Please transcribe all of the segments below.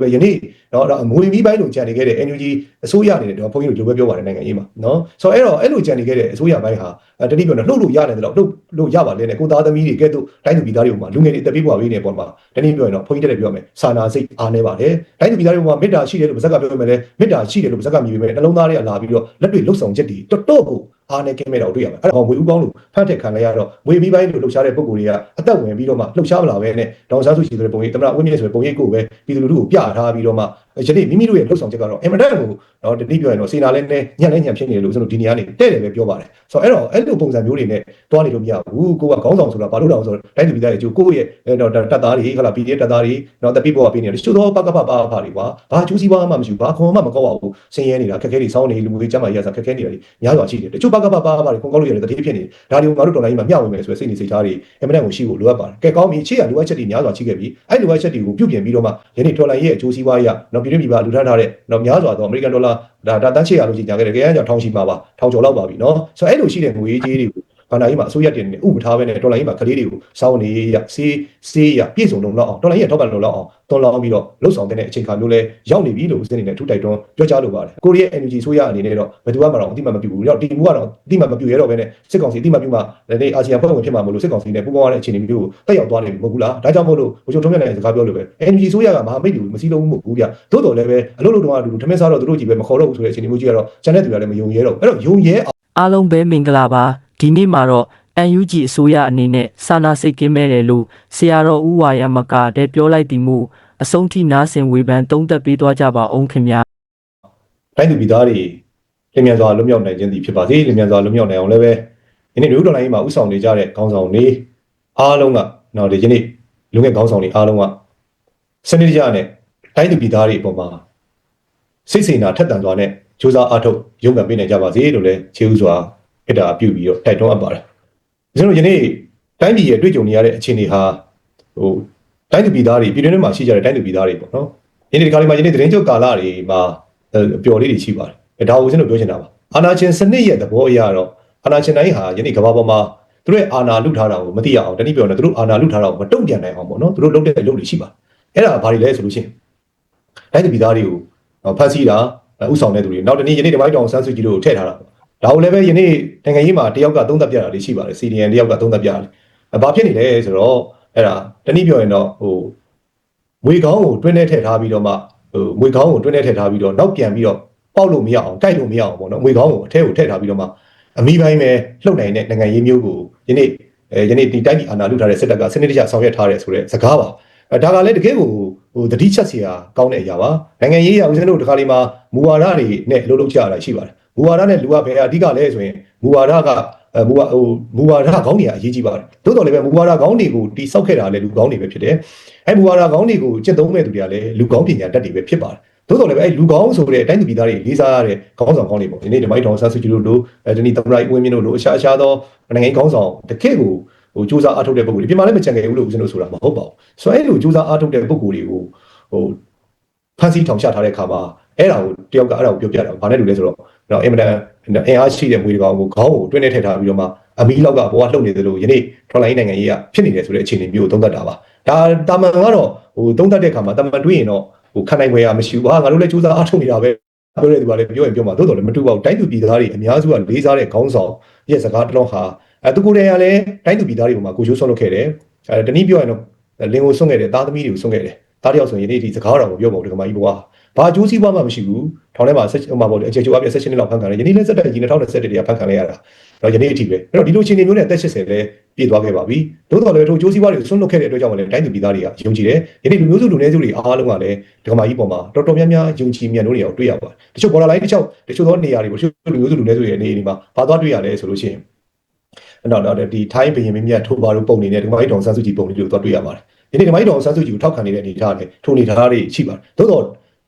ပဲယနေ့နော်ဒါငွေပြီးပိုင်းလို့ကြံနေခဲ့တဲ့ NUG အစိုးရအနေနဲ့တော့ဘုန်းကြီးတို့လိုပဲပြောပါတယ်နိုင်ငံရေးမှာနော်ဆိုတော့အဲ့တော့အဲ့လိုကြံနေခဲ့တဲ့အစိုးရပိုင်းဟာတတိပြောတော့လှုပ်လို့ရတယ်တော့လှုပ်လို့ရပါလေနဲ့ကိုသားသမီးတွေကဲ့သို့တိုင်းသူပြည်သားတွေပေါ်မှာလူငယ်တွေတက်ပြီးပွားပေးနေပေါ်မှာတတိပြောရင်တော့ဘုန်းကြီးတက်တယ်ပြောမယ်စာနာစိတ်အားနေပါတယ်တိုင်းသူပြည်သားတွေပေါ်မှာမေတ္တာရှိတယ်လို့ပါဇက်ကပြောမယ်လေမေတ္တာရှိတယ်လို့ပါဇက်ကမြည်ပေးမယ်နှလုံးသားတွေကလာပြီးတော့လက်တွေလှုပ်ဆောင်ချက်တွေတော်တော်ကို အားနဲ့ကင်းမဲ့တော့တွေ့ရမှာအဲ့တော့ငွေဥကောင်းလို့ဖတ်ထက်ခံလိုက်ရတော့ငွေပြီးပိုင်းလို့လှုပ်ရှားတဲ့ပုံကိုယ်တွေကအသက်ဝင်ပြီးတော့မှလှုပ်ရှားမလာပဲနဲ့ဒေါန်ဆန်းစုကြည်ဆိုတဲ့ပုံရိပ်တမရဝင်းမြင့်ဆိုတဲ့ပုံရိပ်ကိုပဲပြည်သူလူထုကိုပြထားပြီးတော့မှ ယနေ့မိမိတို့ရဲ့လှုပ်ဆောင်ချက်ကတော့အင်မတန်ကိုတော့ဒီနေ့ပြောရင်တော့စေနာလဲနဲ့ညံ့လဲညံ့ဖြစ်နေတယ်လို့ကျွန်တော်ဒီနေရာနေတဲ့တယ်ပဲပြောပါတယ်ဆိုတော့အဲ့တော့အဲ့လိုပုံစံမျိုးတွေနဲ့တွားနေလို့မရဘူးကိုကခေါင်းဆောင်ဆိုတာဘာလို့တောင်ဆိုတော့တိုင်းသူပြည်သားတွေကျိုးကိုယ့်ရဲ့တော့တပ်သားတွေခလာ PDF တပ်သားတွေတော့တပိပေါ်ကပေးနေတယ်တချို့တော့ပကပပါပါတွေကွာဘာကျိုးစီးပွားမှမရှိဘူးဘာခွန်မှမကောက်အောင်ဆင်းရဲနေတာခက်ခဲတွေစောင်းနေလူမျိုးတွေကျမ်းမာရစားခက်ခဲနေတာတွေများစွာရှိတယ်တချို့ပကပပါပါတွေခွန်ကောက်လို့ရတယ်တတိဖြစ်နေဒါတွေကိုငါတို့တော်လိုင်းမှာမျှဝေမယ်ဆိုတဲ့စိတ်နေစိတ်ထားတွေအင်မတန်ကိုရှိဖို့လိုအပ်ပါတယ်ကဲကောင်းပြီအခြေရလိုအပ်ချက်တွေများစွာရှိခဲ့ပြီအဲ့လိုအပ်ချက်တွေကိုပြုပြင်ပြီးတော့မှယနေ့တော်လိုင်းရဲ့အကျိုးစီးပွားရတော့ပြည်တွင်းပြည်ပလူထမ်းထားတဲ့နော်များစွာသောအမေရိကန်ဒေါ်လာဒါတန်ချေရလို့ကြီးညာခဲ့တယ်။ကြဲကြောင့်ထောင်ချီမှာပါထောင်ကျော်လောက်ပါပြီနော်။ဆိုတော့အဲ့လိုရှိတဲ့ငွေကြေးတွေကို ဘာသာရေးမှာအစိုးရတင်နေဥပထားပဲနဲ့ဒေါ်လာရေးမှာကလေးတွေကိုစောင်းနေရစေးစေးရပြည့်စုံလုံးလောက်အောင်ဒေါ်လာရေးထောက်ပံ့လုံးလောက်အောင်တွန်းလောင်းပြီးတော့လှုပ်ဆောင်တဲ့အချိန်ခါမျိုးလဲရောက်နေပြီလို့ဦးစင်းနေနဲ့ထူတိုက်တွန်းပြောကြားလိုပါတယ်ကိုရီးယား energy ဆိုရအနေနဲ့တော့ဘယ်သူမှမတော့အတိမမပြဘူးတော့ဒီမူကတော့အတိမမပြရတော့ဘဲနဲ့စစ်ကောင်စီအတိမပြမှလည်းအာဆီယံဖွဲ့ဝင်ဖြစ်မှာမလို့စစ်ကောင်စီနဲ့ပူးပေါင်းရတဲ့အခြေအနေမျိုးကိုတက်ရောက်သွားနေပြီမဟုတ်ဘူးလားဒါကြောင့်မို့လို့ဘုချုပ်ထုံးမြတ်နိုင်စကားပြောလို့ပဲ energy ဆိုရကမဟာမိတ်တွေမစည်းလုံးမှုမဟုတ်ဘူးကြသို့တော်လည်းပဲအလုပ်လုပ်တော့အတူတူထမင်းစားတော့သူတို့ကြီးပဲမခေါ်တော့ဘူးဆိုတဲ့အခြေအနေမျိုးကြီးကတော့ကျန်တဲ့သူတွေကလည်းမယုံရဲတော့အဲ့တော့ယုံရဲအောင်အားလုံးပဲမင်္ဂလာပါ ဒီနေ့မှာတော့ UNG အစိုးရအနေနဲ့စာနာစိတ်ကင်းမဲ့တယ်လို့ဆရာတော်ဦးဝါရမကတဲ့ပြောလိုက်သည်မို့အဆုံးထိနားဆင်ဝေဖန်သုံးသပ်ပေးသွားကြပါအောင်ခင်ဗျာတိုင်းသူပြည်သားတွေလင်မြန်စွာလွတ်မြောက်နိုင်ခြင်းသည်ဖြစ်ပါစေလင်မြန်စွာလွတ်မြောက်နိုင်အောင်လည်းပဲဒီနေ့မြို့တော်လိုင်းမှာဥဆောင်နေကြတဲ့ခေါင်းဆောင်တွေအားလုံးကနော်ဒီနေ့လူငယ်ခေါင်းဆောင်တွေအားလုံးကစနစ်တကျနဲ့တိုင်းသူပြည်သားတွေအပေါ်မှာစိတ်စေနာထက်သန်စွာနဲ့ကြိုးစားအားထုတ်ရုန်းကန်ပေးနိုင်ကြပါစေလို့လည်းခြေဥစွာ အတာပြုပြီးတော့တိုက်တွန်းအပ်ပါတယ်ကျွန်တော်ယနေ့တိုင်းပြည်ရဲ့တွေ့ကြုံနေရတဲ့အခြေအနေဟာဟိုတိုင်းသူပြည်သားတွေပြည်တွင်းထဲမှာရှိကြတဲ့တိုင်းသူပြည်သားတွေပေါ့နော်ယနေ့ဒီကားလေးမှာယနေ့သတင်းချုပ်ကာလတွေမှာအပျော်လေးတွေရှိပါတယ်ဒါကိုကျွန်တော်ပြောချင်တာပါအာနာချင်းစနစ်ရဲ့သဘောအရတော့အာနာချင်းတိုင်းဟာယနေ့ကမ္ဘာပေါ်မှာသူတို့ရဲ့အာနာလုထားတာကိုမသိရအောင်တနည်းပြောရင်သူတို့အာနာလုထားတာကိုမတုံ့ပြန်နိုင်အောင်ပေါ့နော်သူတို့လုပ်တဲ့အလုပ်တွေရှိပါတယ်အဲ့ဒါဘာတွေလဲဆိုလို့ရှိရင်တိုင်းသူပြည်သားတွေကိုဖမ်းဆီးတာဥဆောင်တဲ့သူတွေနောက်တနေ့ယနေ့ဒီမိုက်တောင်ဆန်းစုကြည်တို့ကိုထည့်ထားတာပေါ့ ဒါကိုလည်းပဲယနေ့နိုင်ငံရေးမှာတယောက်ကသုံးသပ်ပြတာလေးရှိပါတယ် CDN တယောက်ကသုံးသပ်ပြတယ်။ဘာဖြစ်နေလဲဆိုတော့အဲ့ဒါတနည်းပြောရင်တော့ဟိုငွေကောင်းကိုတွင်းထဲထည့်ထားပြီးတော့မှဟိုငွေကောင်းကိုတွင်းထဲထည့်ထားပြီးတော့နောက်ပြန်ပြီးတော့ပေါက်လို့မရအောင်တိုက်လို့မရအောင်ပေါ့နော်ငွေကောင်းကိုအထဲကိုထည့်ထားပြီးတော့မှအမိပိုင်းပဲလှုပ်နိုင်တဲ့နိုင်ငံရေးမျိုးကိုယနေ့အဲယနေ့ဒီတိုက်ပြည်အာဏာလုထားတဲ့စစ်တပ်ကစနစ်တကျဆောင်ရွက်ထားတယ်ဆိုတဲ့စကားပါအဲဒါကလည်းတကယ်ကိုဟိုတတိချက်စရာကောင်းတဲ့အရာပါနိုင်ငံရေးရဦးဇင်းတို့ဒီခါလေးမှာမူဝါဒတွေနဲ့လှုပ်လှုပ်ကြရတာရှိပါတယ် မူဝါဒနဲ့လူကဘယ်အဓိကလဲဆိုရင်မူဝါဒကအဲမူဝါဟိုမူဝါဒခေါင်းတွေကအရေးကြီးပါတယ်တိုးတော်လည်းပဲမူဝါဒခေါင်းတွေကိုတိစောက်ခဲ့တာလည်းလူခေါင်းတွေပဲဖြစ်တယ်အဲမူဝါဒခေါင်းတွေကိုကျင့်သုံးမဲ့သူတွေကလည်းလူခေါင်းပညာတတ်တွေပဲဖြစ်ပါတယ်တိုးတော်လည်းပဲအဲလူခေါင်းဆိုတဲ့အတိုင်းသူပြည်သားတွေလေးစားရတဲ့ခေါင်းဆောင်ခေါင်းတွေပေါ့ဒီနေ့ဒီမိုက်တောင်ဆန်းစုကြည်တို့လိုအဲဒီနေ့သမရိုက်ဝင်းမြင့်တို့လိုအခြားအခြားသောနိုင်ငံရေးခေါင်းဆောင်တကယ့်ကိုဟိုစူးစမ်းအားထုတ်တဲ့ပုံကိုဒီပြင်မှာလည်းမကြံခဲ့ဘူးလို့ဦးဇင်းတို့ဆိုတာမဟုတ်ပါဘူးဆိုတော့အဲ့လိုစူးစမ်းအားထုတ်တဲ့ပုံကိုတွေကိုဟိုဖန်ဆီးထောင်ချထားတဲ့အခါမှာ အဲ့ဒါကိုတယောက်ကအဲ့ဒါကိုပြောပြတာဘာနဲ့တူလဲဆိုတော့တော့အင်မတန်အင်အားရှိတဲ့မွေးတကောင်ကိုခေါင်းကိုတွင်းနဲ့ထည့်ထားပြီးတော့မှအမီလောက်ကဘဝလှုပ်နေသလိုယနေ့ထွန်လိုင်းနိုင်ငံရေးကဖြစ်နေတယ်ဆိုတဲ့အခြေအနေမျိုးကိုသုံးသပ်တာပါဒါတာမန်ကတော့ဟိုသုံးသပ်တဲ့အခါမှာတာမန်တွေးရင်တော့ဟိုခံနိုင်ွယ်ရမရှိဘူးဟာငါတို့လည်းစူးစမ်းအားထုတ်နေတာပဲပြောတဲ့သူကလည်းပြောရင်ပြောမှာသို့တော်လည်းမတူပါဘူးတိုင်းသူပြည်သားတွေအများစုကလေးစားတဲ့ခေါင်းဆောင်ရဲ့စကားတစ်လုံးဟာအဲသူကိုယ်တိုင်ကလည်းတိုင်းသူပြည်သားတွေပေါ်မှာကိုချိုးဆွန့်လွတ်ခဲ့တယ်အဲတနည်းပြောရင်တော့လင်ကိုဆွန့်ခဲ့တယ်သားသမီးတွေကိုဆွန့်ခဲ့တယ်သားတယောက်ဆိုရင်ဒီဒီစကားတော်ကိုပြောပေါ့ဒီကမာကြီးဘွား ဘာအကျိုးစီးပွားမှမရှိဘူးထောင်ထဲမှာဆက်ဟိုမှာပေါ့လေအခြေချိုအပြည့်16နှစ်လောက်ဖန်ခံရတယ်ယနေ့လည်းစက်တက်ကြီး2021တည်းကဖန်ခံလိုက်ရတာတော့ယနေ့အထိပဲအဲ့တော့ဒီလိုအခြေအနေမျိုးနဲ့အသက်80လည်းပြည့်သွားခဲ့ပါပြီသို့တော်လည်းထိုအကျိုးစီးပွားတွေဆွန့်လွတ်ခဲ့တဲ့အတွက်ကြောင့်လည်းတိုင်းသူပြည်သားတွေကယုံကြည်တယ်ယနေ့လူမျိုးစုလူနည်းစုတွေအားလုံးကလည်းဒီကမာကြီးပေါ်မှာတော်တော်များများယုံကြည်မြတ်လို့နေအောင်တွေ့ရပါတယ်တချို့ border line တချို့တချို့သောနေရာတွေပေါ့တချို့လူမျိုးစုလူနည်းစုတွေအနေဒီမှာဘာသွားတွေ့ရလဲဆိုလို့ရှိရင်တော့တော့ဒီထိုင်းဘရင်မင်းမြတ်ထိုးပါလို့ပုံနေတဲ့ဒီကမာကြီးတောင်ဆန်းစုကြည်ပုံလေးတွေကိုသွားတွေ့ရပါတယ်ယနေ့ဒီကမာကြီးတောင်ဆန်းစုကြည်ကိုထောက်ခံနေတဲ့အနေအထားနဲ့ထိုနေထားတွေရှိပါတယ်သို့တော့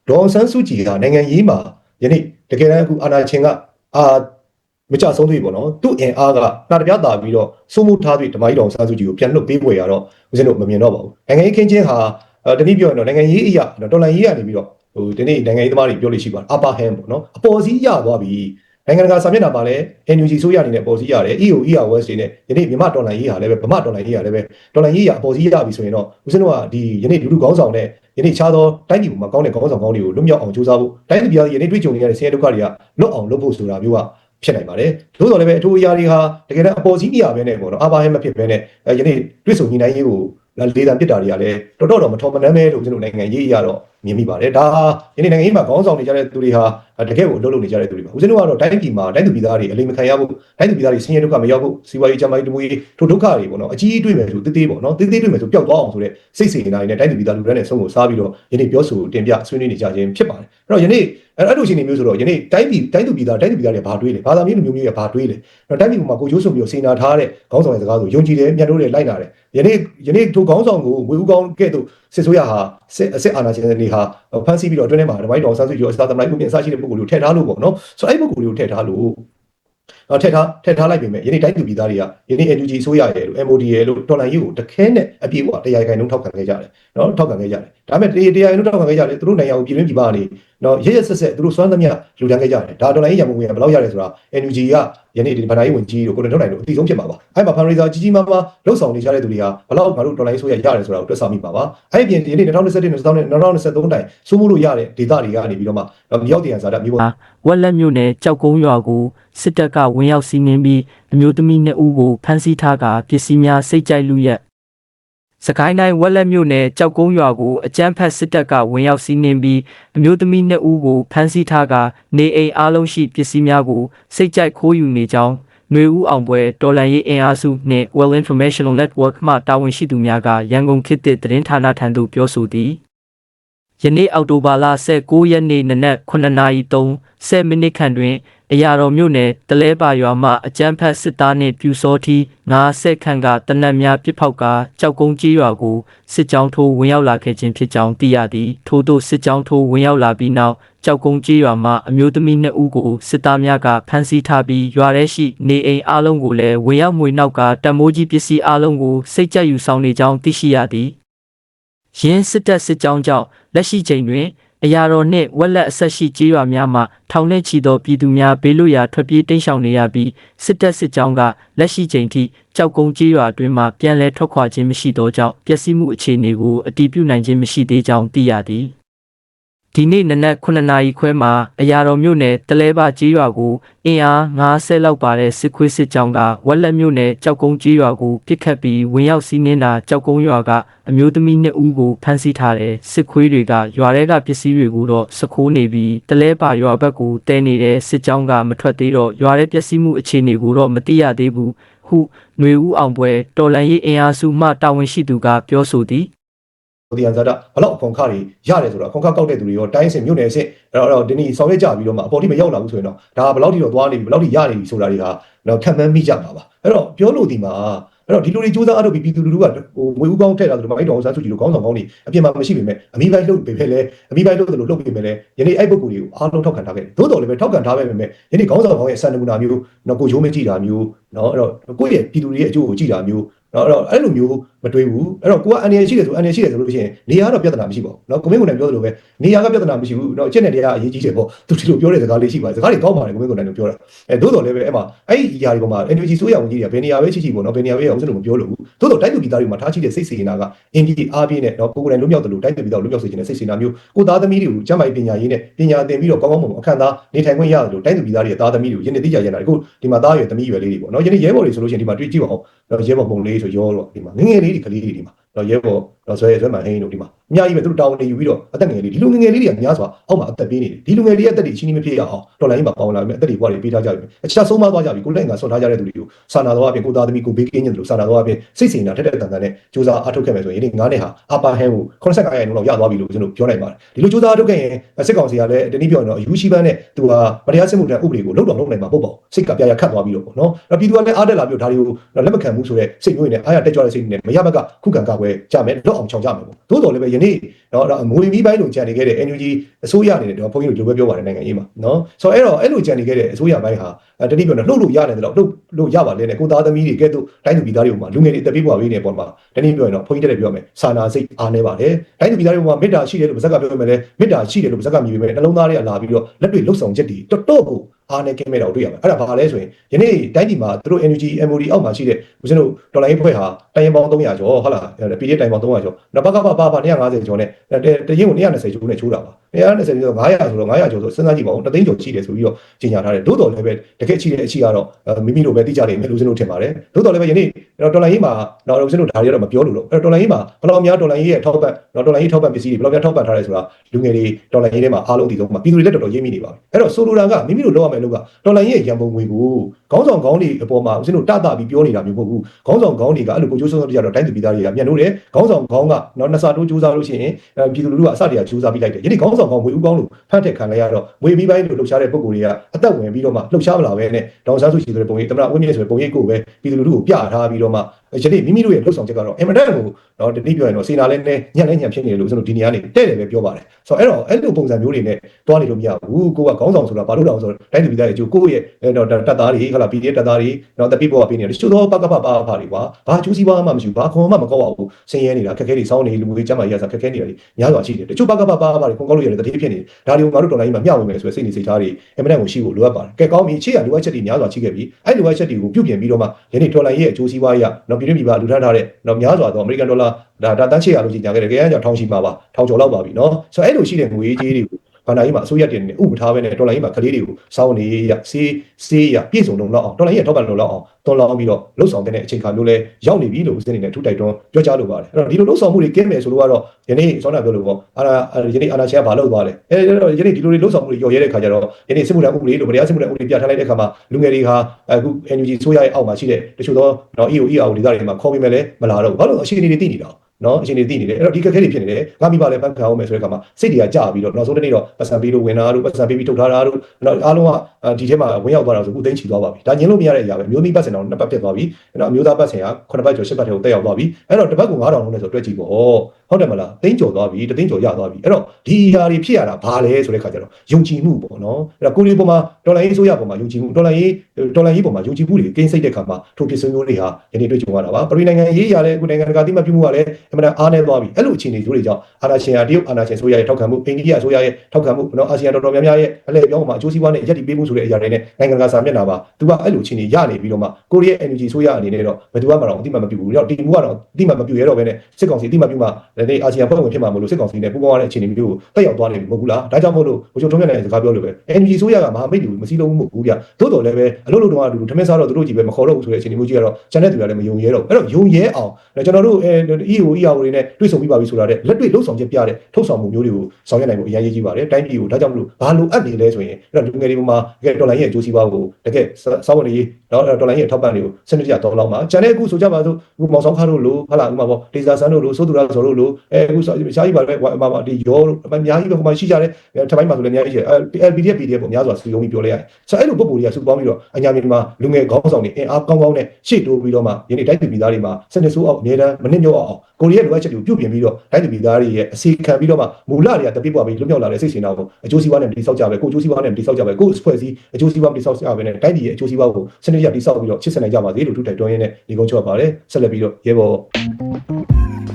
ဒေါ်ဆန်းစုကြည်ကနိုင်ငံရေးမှာယနေ့တကယ်တမ်းအခုအာဏာရှင်ကအာမကြဆုံးသေးပေါ့နော်သူ့အင်အားကနာတပြားတာပြီးတော့စိုးမိုးထားပြီးဓမ္မကြီးတော်ဆန်းစုကြည်ကိုပြန်လွတ်ပေးပွဲရတော့ဦးဇင်းတို့မမြင်တော့ပါဘူးနိုင်ငံရေးခင်းချင်းဟာတနည်းပြောရင်တော့နိုင်ငံရေးအရာတော်လှန်ရေးရနေပြီးတော့ဟိုဒီနေ့နိုင်ငံရေးသမားတွေပြောလို့ရှိပါတယ် upper hand ပေါ့နော်အပေါ်စီးရသွားပြီ နိုင်ငံတကာစာမျက်နှာမှာလည်း NUG ဆိုရအနေနဲ့ပေါ်စီရတယ် EO ERWS တွေနဲ့ယနေ့မြန်မာဒေါ်လာရေးဟာလည်းပဲဗမာဒေါ်လာရေးဟာလည်းပဲဒေါ်လာရေးရအပေါ်စီရပြီဆိုရင်တော့ဦးဇင်းတို့ကဒီယနေ့လူလူကောင်းဆောင်နဲ့ယနေ့ခြားသောတိုင်းပြည်ပေါ်မှာကောင်းတဲ့ကောင်းဆောင်ကောင်းတွေကိုလွတ်မြောက်အောင်ကြိုးစားဖို့တိုင်းပြည်ပြည်ယနေ့တွေ့ကြုံနေရတဲ့ဆင်းရဲဒုက္ခတွေကလွတ်အောင်လုပ်ဖို့ဆိုတာမျိုးကဖြစ်နိုင်ပါတယ်။သို့တော်လည်းပဲအထူးအရာတွေဟာတကယ်တော့အပေါ်စီးနေရပဲနဲ့ပေါ့နော်။အာဘာဟဲမဖြစ်ပဲနဲ့အဲယနေ့တွေ့ဆုံညီနိုင်ရေးကို လေတံပစ်တာတွေကလည်းတော်တော်တော့မထော်မနှမ်းပဲလို့ကျွန်တော်နိုင်ငံရေးရတော့မြင်မိပါတယ်။ဒါဟာယနေ့နိုင်ငံရေးမှာခေါင်းဆောင်နေကြတဲ့သူတွေဟာတကယ်ကိုအလုပ်လုပ်နေကြတဲ့သူတွေပါ။ဦးဇင်းတို့ကတော့တိုင်းပြည်မှာတိုင်းသူပြည်သားတွေအလိမ်မခံရဘူး။တိုင်းသူပြည်သားတွေဆင်းရဲဒုက္ခမရောက်ဘူး။စီးပွားရေးကျန်းမာရေးတမွေးထိုဒုက္ခတွေပေါ့နော်။အကြီးတွေ့မယ်ဆိုတေးသေးပေါ့နော်။တေးသေးတွေ့မယ်ဆိုပျောက်သွားအောင်ဆိုတဲ့စိတ်စေနာတွေနဲ့တိုင်းသူပြည်သားလူတွေနဲ့ဆုံးကိုစားပြီးတော့ယနေ့ပြောဆိုတင်ပြဆွေးနွေးနေကြခြင်းဖြစ်ပါတယ်။အဲ့တော့ယနေ့အဲ့အဲ့လိုရှင်နေမျိုးဆိုတော့ယနေ့တိုင်းပြည်တိုင်းသူပြည်သားတိုင်းသူပြည်သားတွေဘာတွေးလဲဘာသာမျိုးလူမျိုးမျိုးရဲ့ဘာတွေးလဲတော့တိုင်းပြည်မှာကိုရိုးဆိုပြီးတော့စေနာထားတဲ့ခေါင်းဆောင်ရဲ့စကားဆိုယုံကြည်တယ်မြတ်လို့တယ်လိုက်နာတယ် ယနေ့ယနေ့ထိုခေါင်းဆောင်ကိုငွေဦးကောင်းကဲ့သို့စစ်ဆိုးရဟာစစ်စစ်အာဏာရှင်တွေဟာဖမ်းဆီးပြီးတော့အတွင်းထဲမှာဓမိုင်းတော်ဆန်းစုကြည်အစသားသမလိုက်ဥပင်အစရှိတဲ့ပုဂ္ဂိုလ်တွေကိုထည့်ထားလို့ပေါ့နော်ဆိုတော့အဲ့ပုဂ္ဂိုလ်တွေကိုထည့်ထားလို့တော့ထည့်ထားထည့်ထားလိုက်ပြီမဲ့ယနေ့တိုင်းသူပြည်သားတွေကယနေ့ NUG ဆိုရရဲ့လို့ MOD ရဲ့လို့တော်လိုင်းကြီးကိုတခဲနဲ့အပြည့်အဝတရားခိုင်နှုန်းထောက်ခံခဲ့ကြတယ်နော်ထောက်ခံခဲ့ကြတယ်ဒါပေမဲ့တရားတရားနှုန်းထောက်ခံခဲ့ကြတယ်သူတို့နိုင်ငံကိုပြည်တွင်းပြည်ပကနေ နော်ရရဆက်ဆက်သူတို့စွမ်းသမျှလူတန်းခဲ့ကြတယ်ဒါတော်လိုင်းကြီးရမုံဝင်ဘယ်လောက်ရတယ်ဆိုတာ NUG ကယနေ့ဒီဗဏ္ဍာရေးဝန်ကြီးတို့ကိုတင်ထုတ်နိုင်လို့အသိဆုံးဖြစ်မှာပါအဲ့မှာဖန်ရီဇာကြီးကြီးမားမားလှုပ်ဆောင်နေကြတဲ့သူတွေဟာဘယ်လောက်ငါတို့တော်လိုင်းဆိုရရတယ်ဆိုတာကိုတွက်ဆမိပါပါအဲ့ဒီပြင်ဒီနေ့2021 2023တိုင်စိုးမိုးလို့ရတဲ့ဒေသတွေကနေပြီးတော့မှမြောက်တရံဇာတာမြို့ပေါ်ဝက်လက်မြို့နယ်ကြောက်ကုန်းရွာကိုစစ်တပ်ကဝင်ရောက်စီးနင်းပြီးအမျိုးသမီးနှစ်ဦးကိုဖမ်းဆီးထားကပစ္စည်းများစိတ်ကြိုက်လူရက် စကိုင်းတိုင်းဝက်လက်မြို့နယ်ကြောက်ကုန်းရွာကိုအကြမ်းဖက်စစ်တပ်ကဝင်ရောက်စီးနင်းပြီးအမျိုးသမီးနှစ်ဦးကိုဖမ်းဆီးထားကနေအိမ်အားလုံးရှိပစ္စည်းများကိုစိတ်ကြိုက်ခိုးယူနေကြောင်းຫນွေဦးအောင်ပွဲတော်လန်ရေးအင်အားစုနှင့် Well Informational Network မှတာဝန်ရှိသူများကရန်ကုန်ခေတ်သစ်သတင်းဌာနထံသို့ပြောဆိုသည်ယနေ့အောက်တိုဘာလ19ရက်နေ့နနက်9:30မိနစ်ခန့်တွင် အရာတော်မြို့နယ်တလဲပါရွာမှအကြမ်းဖက်စစ်သားနှင့်ပြူစောထီ90ခန့်ကတနက်များပစ်ဖောက်ကကြောက်ကုန်းကြီးရွာကိုစစ်ကြောင်းထိုးဝင်ရောက်လာခဲ့ခြင်းဖြစ်ကြောင်းသိရသည်ထို့သို့စစ်ကြောင်းထိုးဝင်ရောက်လာပြီးနောက်ကြောက်ကုန်းကြီးရွာမှအမျိုးသမီးနှစ်ဦးကိုစစ်သားများကဖမ်းဆီးထားပြီးရွာထဲရှိနေအိမ်အလုံးကိုလည်းဝင်ရောက်မှွေနောက်ကတံမိုးကြီးပစ္စည်းအလုံးကိုစိတ်ကြက်ယူဆောင်နေကြောင်းသိရှိရသည်ရင်းစစ်တပ်စစ်ကြောင်းကြောင့်လက်ရှိချိန်တွင် အရာတော်နှင့်ဝက်လက်အဆက်ရှိကြေးရွာများမှထောင်နှင့်ချီသောပြည်သူများဘေးလွတ်ရာထွက်ပြေးတိမ်းရှောင်နေရပြီးစစ်တပ်စစ်ကြောင်းကလက်ရှိချိန်ထိကြောက်ကုန်းကြေးရွာတွင်မှပြန်လည်ထွက်ခွာခြင်းမရှိသောကြောင့်ပျက်စီးမှုအခြေအနေကိုအတည်ပြုနိုင်ခြင်းမရှိသေးကြောင်းသိရသည် ဒီနေ့နနက်9နာရီခွဲမှာအရာတော်မြို့နယ်တလဲပါကြေးရွာကိုအင်အား90လောက်ပါတဲ့စစ်ခွေးစစ်ကြောင်းကဝက်လက်မြို့နယ်ကြောက်ကုန်းကြေးရွာကိုပစ်ခတ်ပြီးဝင်ရောက်စီးနင်းတာကြောက်ကုန်းရွာကအမျိုးသမီးနှစ်ဦးကိုဖမ်းဆီးထားတဲ့စစ်ခွေးတွေကရွာထဲကပစ္စည်းတွေကိုတော့စခိုးနေပြီးတလဲပါရွာဘက်ကိုတဲနေတဲ့စစ်ကြောင်းကမထွက်သေးတော့ရွာထဲပျက်စီးမှုအခြေအနေကိုတော့မသိရသေးဘူးဟုຫນွေဦးအောင်ပွဲတော်လန်ရေးအင်အားစုမှတာဝန်ရှိသူကပြောဆိုသည် ဒီအန်ဇာတာဘလောက်အခွန်ခတွေရတယ်ဆိုတော့အခွန်ခကောက်တဲ့သူတွေရောတိုင်းအဆင့်မြို့နယ်အဆင့်အဲ့တော့အဲ့တော့ဒီနေ့ဆောင်ရွက်ကြပြီးတော့မှအပေါ်ထိမရောက်လာဘူးဆိုရင်တော့ဒါဘလောက်ထိတော့သွားနေပြီဘလောက်ထိရနေပြီဆိုတာတွေကတော့ခံမှန်းမိကြမှာပါအဲ့တော့ပြောလို့ဒီမှာအဲ့တော့ဒီလိုတွေစူးစမ်းအလုပ်ပြီးပြည်သူလူထုကဟိုငွေဥကောင်းထည့်တာဆိုတော့မိုက်တော်ဆန်းစုကြည်လိုကောင်းဆောင်ကောင်းနေအပြင်မှာမရှိပေမဲ့အမိပိုင်းလှုပ်ပေမဲ့လည်းအမိပိုင်းလှုပ်တယ်လို့လှုပ်ပေမဲ့လည်းယနေ့အဲ့ပုဂ္ဂိုလ်တွေကိုအားလုံးထောက်ခံထားခဲ့တယ်သို့တော်လည်းပဲထောက်ခံထားပဲပေမဲ့ယနေ့ကောင်းဆောင်ကောင်းရဲ့စံနမူနာမျိုးတော့ကိုရိုးမကြည့်တာမျိုးနော်အဲ့တော့ကိုယ့်ရဲ့ပြည်သူတွေရဲ့အကျိုးကိုကြည့်တာမျိုးနော်အဲ့တော့အဲ့လိုမျိုး မတွေးဘူးအဲ့တော့ကိုကအန်ရရှိတယ်ဆိုအန်ရရှိတယ်ဆိုလို့ရှိရင်နေရာကတော့ပြဿနာမရှိပါဘူးနော်ကိုမင်းကိုယ်တိုင်ပြောသလိုပဲနေရာကပြဿနာမရှိဘူးနော်အချက်နဲ့တရားအရေးကြီးတယ်ပေါ့သူဒီလိုပြောတဲ့စကားလေးရှိပါတယ်စကားတွေကောင်းပါတယ်ကိုမင်းကိုယ်တိုင်ပြောတာအဲသို့တော်လည်းပဲအဲ့မှာအဲ့ဒီຢာတွေပေါ်မှာ energy ဆိုးရဝင်ကြီးတွေကဘယ်နေရာပဲရှိရှိပေါ့နော်ဘယ်နေရာပဲအောင်စလို့မပြောလို့ဘူးသို့တော်တိုက်သူပြည်သားတွေမှာထားရှိတဲ့စိတ်စေနာကအင်ဒီအားပြည့်နဲ့နော်ကိုယ်ကိုယ်တိုင်လွတ်မြောက်တယ်လို့တိုက်သူပြည်သားကိုလွတ်မြောက်စေချင်တဲ့စိတ်စေနာမျိုးကိုသားသမီးတွေကိုကျမ်းမာရေးပညာရေးနဲ့ပညာသင်ပြီးတော့ကောင်းကောင်းမွန်မွန်အခမ်းသားနေထိုင်ခွင့်ရတယ်လို့တိုက်သူပြည်သားတွေရဲ့သားသမီးတွေကိုယနေ့သိကြရတာအခုဒီမှာသားရွယ်သမီးရွယ်လေးတွေပေါ့နော်ယနေ့ရဲဘော်တွေဆိုလို့ရှိရင်ဒီမှာတွေ့ကြည့်ပါအောင်နော်ရဲဘော်ပုံလေးဆိုရောတော့ဒီမှာငငယ်လေးတွေကလေးတွေဒီမှာနော်ရဲဘော်နော်ဆွဲဆွဲမှန်ဟင်းတို့ဒီမှာအများကြီးပဲသူတို့တောင်းနေယူပြီးတော့အသက်ငယ်လေးဒီလူငငယ်လေးတွေကများစွာအောက်မှာအသက်ပေးနေတယ်ဒီလူငယ်လေးရဲ့အသက်တွေအချင်းချင်းမဖြစ်ရအောင်တော်လိုင်းမှာပေါင်းလာပြီအသက်တွေဘွားတွေပေးထားကြပြီအခြားဆုံးမသွားကြပြီကိုလက်ငါဆွတ်ထားကြတဲ့သူတွေကိုစာနာတော်အပြင်ကိုသားသမီးကိုဘေးကင်းညင်တယ်လို့စာနာတော်အပြင်စိတ်စေနာထက်တဲ့တန်တန်နဲ့စူးစမ်းအားထုတ်ခဲ့မယ်ဆိုရင်ဒီ9နှစ်ဟာအပါဟန်ကို85ရာခိုင်နှုန်းလောက်ရသွားပြီလို့ကျွန်တော်ပြောနိုင်ပါတယ်ဒီလိုစူးစမ်းအားထုတ်ခဲ့ရင်စစ်ကောင်စီကလည်းတနည်းပြောရင်တော့ယူရှိပန်းနဲ့သူကမတရားစစ်မှုတန်းဥပဒေကိုလုံတော်လုံနိုင်မှာပုတ်ပေါ့စိတ်ကပြရခတ်သွားပြီးတော့ပေါ့နော်အဲ့ပြည်သူကလည်းအားတက်လာပြီးတော့ဒါတွေကိုလက်မခံဘူးဆိုတဲ့စိတ်မျိုးနဲ့အားရတက်ကြွတဲ့စိတ်နဲ့မရဘက်ကခုခံကာကွယ်ကြမယ်လော့အောင်ချောင်ကြမယ်ပေါ့သို့တော်လည်းပဲယနေ့နော်ဒါငွေမီးပိုင်းလိုကြံနေခဲ့တဲ့ NUG အစိုးရအနေနဲ့တော့ဘုန်းကြီးတို့လိုပဲပြောပါတယ်နိုင်ငံရေးမှာနော်ဆိုတော့အဲ့တော့အဲ့လိုကြံနေခဲ့တဲ့အစိုးရပိုင်းဟာတတိပြောနေလှုပ်လို့ရတယ်တော့လှုပ်လို့ရပါလေနဲ့ကိုသားသမီးတွေကဲ့သို့တိုင်းသူပြည်သားတွေမှာလူငယ်တွေအသက်ပေးပွားပေးနေပေါ်မှာတတိပြောရင်တော့ဘုန်းကြီးတက်ပြောမယ်စာနာစိတ်အားနေပါတယ်တိုင်းသူပြည်သားတွေမှာမေတ္တာရှိတယ်လို့ပါဇက်ကပြောမယ်လေမေတ္တာရှိတယ်လို့ပါဇက်ကမြည်ပေမဲ့နှလုံးသားတွေကလာပြီးတော့လက်တွေလှုပ်ဆောင်ချက်တွေတော်တော်ကို အားနဲ့ကင်းမဲ့တာကိုတွေ့ရပါတယ်အဲ့ဒါဘာလဲဆိုရင်ယနေ့တိုင်းပြည်မှာသူတို့ NUG MOD အောက်မှာရှိတဲ့ဦးဇင်းတို့ဒေါ်လာရေးဖွဲ့ဟာတိုင်းရင်ပေါင်း300ကျော်ဟုတ်လား PDF တိုင်းပေါင်း300ကျော်နောက်ဘက်ကပါပါပါ250ကျော်နဲ့တရင်ကို220ကျော်နဲ့ချိုးတာပါ220ကျော်ဆို900ဆိုတော့900ကျော်ဆိုစဉ်းစားကြည့်ပါဦးတသိန်းကျော်ရှိတယ်ဆိုပြီးတော့ကြီးညာထားတယ်သို့တော်လည်းပဲတကယ်ရှိတဲ့အချိကတော့မိမိတို့ပဲသိကြတယ်မယ်လို့ဦးဇင်းတို့ထင်ပါတယ်သို့တော်လည်းပဲယနေ့ဒေါ်လာရေးမှာတော့ဦးဇင်းတို့ဒါတွေတော့မပြောလို့လို့အဲ့ဒေါ်လာရေးမှာဘယ်လောက်များဒေါ်လာရေးရဲ့ထောက်ပံ့ဒေါ်လာရေးထောက်ပံ့ပစ္စည်းတွေဘယ်လောက်များထောက်ပံ့ထားရဲဆိုတာလူငယ်တွေဒေါ်လာရေးထဲမှာအားလုံးဒီဆုံးမှာပြည်သူတွေလည်းတော်တော်ရင်းမိနေပါပြီအဲ့တော့ဆိုလိုတာကမိမိတို့လောက်ရမယ်လို့ကဒေါ်လာရေးရဲ့ရန်ပုံငွေကိုခေါင်းဆောင်ခေါင်းတွေအပေါ်မှာဦးဇင်းတို့တတပြီးပြောနေတာမျိုးမဟုတ်ဘူးခေါင်းဆောင်ခေါင်းတွေကအဲ့လိုကိုကျိုးဆုံးဆုံးပြကြတော့တိုင်းသူပြည်သားတွေကမြန်လို့တယ်ခေါင်းဆောင်ခေါင်းကနော်နှစ်ဆတိုးကြိုးစားလို့ရှိရင်ပြည်သူလူထုကအစတည်းကကြိုးစားပြီးလိုက်တယ်ယနေ့ခေါင်းဆောင်ခေါင်းငွေဦးကောင်းလို့ဖတ်ထက်ခံလိုက်ရတော့ငွေပြီးပိုင်းလို့လှုပ်ရှားတဲ့ပုံကိုယ်တွေကအသက်ဝင်ပြီးတော့မှလှုပ်ရှားမလာပဲနဲ့ဒေါန်ဆန်းစုကြည်ဆိုတဲ့ပုံရိပ်တမနာဝင်းမြင့်ဆိုတဲ့ပုံရိပ်ကိုပဲပြည်သူလူထုကိုပြထားပြီးတော့မှ ယနေ့မိမိတို့ရဲ့လှုပ်ဆောင်ချက်ကတော့အင်မတန်ကိုနော်ဒီနေ့ပြောရင်တော့စေနာလဲနဲ့ညံ့လဲညံ့ဖြစ်နေတယ်လို့ကျွန်တော်ဒီနေရာနေတဲ့တယ်ပဲပြောပါတယ်ဆိုတော့အဲ့တော့အဲ့လိုပုံစံမျိုးတွေနဲ့တွားနေလို့မရဘူးကိုကခေါင်းဆောင်ဆိုတာဘာလို့လဲဆိုတော့တိုင်းသူပြည်သားတွေကျိုးကိုယ့်ရဲ့တော့တပ်သားတွေဟုတ်လား PDF တပ်သားတွေနော်တပိပေါ်ကပေးနေတယ်ချို့တော့ပကပပါပါတွေကွာဘာကျူးစီးပွားမှမရှိဘူးဘာခွန်မှမကောက်ပါဘူးဆင်းရဲနေတာခက်ခဲတွေစောင်းနေလူမှုရေးကျမ်းမာရေးအစားခက်ခဲနေတာတွေများစွာရှိတယ်တချို့ပကပပါပါတွေခွန်ကောက်လို့ရတယ်တတိဖြစ်နေတယ်ဒါတွေကိုငါတို့တော်လိုင်းမှာမျှဝေမယ်ဆိုရယ်စိတ်နေစိတ်ထားတွေအင်မတန်ကိုရှိဖို့လိုအပ်ပါတယ်ကဲကောင်းပြီအခြေရလိုအပ်ချက်တွေများစွာရှိခဲ့ပြီအဲ့လိုအပ်ချက်တွေကိုပြုပြင်ပြီးတော့မှယနေ့တော်လိုင်းရဲ့အကျိုးစီးပွားရေးကနော်ပြည်တွင်းပြည်ပလူထမ်းထားတဲ့နော်များစွာသောအမေရိကန်ဒေါ်လာဒါဒါတန်းချေရလို့ကြီးညာခဲ့တယ်ကြရကြောင်ထောင်ရှိမှာပါထောင်ကျော်လောက်ပါပြီနော်ဆိုတော့အဲ့လိုရှိတဲ့ငွေကြေးတွေကို ဘဏ္ဍာရေးမှာအစိုးရတင်နေဥပထားပဲနဲ့ဒေါ်လာရေးမှာကလေးတွေကိုစောင်းနေရစေးစေးရပြည့်စုံလုံးလောက်အောင်ဒေါ်လာရေးထောက်ပံ့လုံးလောက်အောင်တွန်းလောင်းပြီးတော့လှုပ်ဆောင်တဲ့အချိန်ခါမျိုးလဲရောက်နေပြီလို့ဦးစင်းနေနဲ့ထူတိုက်တွန်းပြောကြားလိုပါတယ်အဲ့တော့ဒီလိုလှုပ်ဆောင်မှုတွေကင်းမယ်ဆိုလို့ကတော့ယနေ့စောနာပြောလို့ပေါ့အာယနေ့အာနာချဲကဘာလုပ်သွားလဲအဲ့တော့ယနေ့ဒီလိုတွေလှုပ်ဆောင်မှုတွေရော်ရဲတဲ့ခါကျတော့ယနေ့စစ်မှုထမ်းဥပဒေလို့ဗတရားစစ်မှုထမ်းဥပဒေပြဋ္ဌာန်းလိုက်တဲ့ခါမှာလူငယ်တွေဟာအခု NUG ဆိုရရဲ့အောက်မှာရှိတဲ့တချို့သောတော့ EO EAO ဒေသတွေမှာခေါ်ပြီးမဲ့လဲမလာတော့ဘူးဘာလို့အရှိအနေတွေတည်နေတာ နော်အရှင်တွေသိနေတယ်အဲ့တော့ဒီကက်ခဲတွေဖြစ်နေတယ်ငါမိဘလည်းပန်းခံအောင်မယ်ဆိုတဲ့အခါမှာစိတ်တွေကကြာပြီးတော့နောက်ဆုံးတစ်နေ့တော့ပတ်စံပေးလို့ဝင်တာတို့ပတ်စံပေးပြီးထုတ်ထားတာတို့နောက်အားလုံးကဒီထဲမှာဝင်ရောက်သွားတာဆိုခုသိမ်းချီသွားပါပြီဒါညင်းလို့မရတဲ့အရာပဲမျိုးသမီးပတ်စံတော့နှစ်ပတ်ပြတ်သွားပြီအဲ့တော့အမျိုးသားပတ်စံက9ပတ်ကျော်10ပတ်ထဲကိုတက်ရောက်သွားပြီအဲ့တော့တစ်ပတ်က9000လုံးနဲ့ဆိုတွက်ကြည့်ပေါ့ ဟုတ်တယ်မလားသိန်းကျော်သွားပြီတသိန်းကျော်ရသွားပြီအဲ့တော့ဒီအရာတွေဖြစ်ရတာဘာလဲဆိုတဲ့ခါကျတော့ယုံကြည်မှုပေါ့နော်အဲ့တော့ကိုရီပေါ်မှာဒေါ်လာရေးဆိုရပေါ်မှာယုံကြည်မှုဒေါ်လာရေးဒေါ်လာရေးပေါ်မှာယုံကြည်မှုတွေကင်းစိတ်တဲ့ခါမှာထိုဖြစ်ဆုံးမျိုးတွေဟာယနေ့တွေ့ကြုံရတာပါပရိနိုင်ငံရေးရတဲ့အခုနိုင်ငံတကာတိမှတ်ပြုမှုကလည်းအမှန်တန်အားနည်းသွားပြီအဲ့လိုအခြေအနေတွေကြောင့်အာဏာရှင်ဟာတရုတ်အာဏာရှင်ဆိုရရဲ့ထောက်ခံမှုအိန္ဒိယဆိုရရဲ့ထောက်ခံမှုနော်အာဆီယံတော်တော်များများရဲ့အလဲပြောင်းမှာအကျိုးစီးပွားနဲ့ရက်တည်ပေးမှုဆိုတဲ့အရာတွေနဲ့နိုင်ငံတကာစာမျက်နှာပါသူကအဲ့လိုအခြေအနေရနေပြီးတော့မှကိုရီးယား energy ဆိုရအနေနဲ့တော့ဘယ်သူမှမတော့အတိမမပြုဘူးတော့ဒီမှုကတော့အတိမမပြုရတော့ဘဲနဲ့စစ်ကောင်စီအတိမပြုမှလည်းအာဆီယံဖွဲ့ဝင်ဖြစ်မှာမလို့စစ်ကောင်စီနဲ့ပူးပေါင်းရတဲ့အခြေအနေမျိုးကိုတက်ရောက်သွားနေပြီမဟုတ်ဘူးလားဒါကြောင့်မို့လို့ဘိုးချုပ်ထုံးမြတ်တဲ့စကားပြောလို့ပဲ energy ဆိုရကမဟာမိတ်တွေမစည်းလုံးမှုမဟုတ်ဘူးဗျသို့တော်လည်းပဲအလုပ်လုပ်တော့အတူတူထမင်းစားတော့သူတို့ကြီးပဲမခေါ်တော့ဘူးဆိုတဲ့အခြေအနေမျိုးကြီးကတော့ကျန်တဲ့သူတွေကလည်းမယုံရဲတော့အဲ့တော့ယုံရဲအောင်ကျွန်တော်တို့အဲ EO EAO တွေနဲ့တွေ့ဆုံပြီးပါပြီဆိုတာတဲ့လက်တွေ့လှုပ်ဆောင်ချက်ပြတဲ့ထုတ်ဆောင်မှုမျိုးတွေကိုဆောင်ရွက်နိုင်ဖို့အရင်ရေးကြီးပါတယ်တိုင်းပြည်ကိုဒါကြောင့်မလို့ဘာလို့အပ်နေလဲဆိုရင်အဲ့တော့လူငယ်တွေပေါ်မှာတကယ်ဒေါ်လာရဲ့အကျိုးစီးပွားကိုတကယ်စောင့်ဝင်ရေးတော့ဒေါ်လာရဲ့ထောက်ပံ့တွေကိုစနစ်တကျတောင်းလောက်မှာကျန်တဲ့အခုဆိုကြပါစို့အခုမောင်ဆောင်ခါတို့လို့ဟာလာအခုမှာပေါ့ဒေဇာဆန်တို့လို့စိုးသူရဆိုတို့လို့အဲအခုရှားကြီးပါပဲဟိုမှာဒီရောတို့အများကြီးပဲဟိုမှာရှိကြတယ်ထပိုင်းမှာဆိုလည်းအများကြီးရှိတယ် LPDF PDF ပေါ့များစွာစီယုံပြီးပြောလိုက်ရတယ်ဆိုတော့အဲ့လိုပုံပုံတွေကစုပေါင်းပြီးတော့အညာမြေမှာလူငယ်ခေါင်းဆောင်တွေအင်အားကောင်းကောင်းနဲ့ရှေ့တိုးပြီးတော့မှယနေ့တိုက်ပြည်သားတွေမှာစနစ်ဆိုးအောင်အများတန်းမနစ်ညော့အောင်ကိုရီးယားလိုအပ်ချက်တွေကိုပြုပြင်ပြီးတော့တိုက်ပြည်သားတွေရဲ့အစီခံပြီးတော့မှမူလတွေကတပိပွားပြီးလွတ်မြောက်လာတဲ့စိတ်ရှင်တော်ကိုအကျိုးစီးပွားနဲ့တိစောက်ကြပဲကိုအကျိုးစီးပွားနဲ့တိစောက်ကြပဲကိုအဖွဲ့အစည်းအကျိုးစီးပွားတိစောက်ကြပဲနဲ့တိုက်ပြည်ရဲ့အကျိုးစီးပွားကိုစနစ်ရတိစောက်ပြီးတော့ချစ်စနိုင်ကြပါစေလို့ထူးတိုက်တွန်းရင်းနဲ့ဒီကုန်းချော့ပါတယ်ဆက်လက်ပြီးတော့ရဲဘော်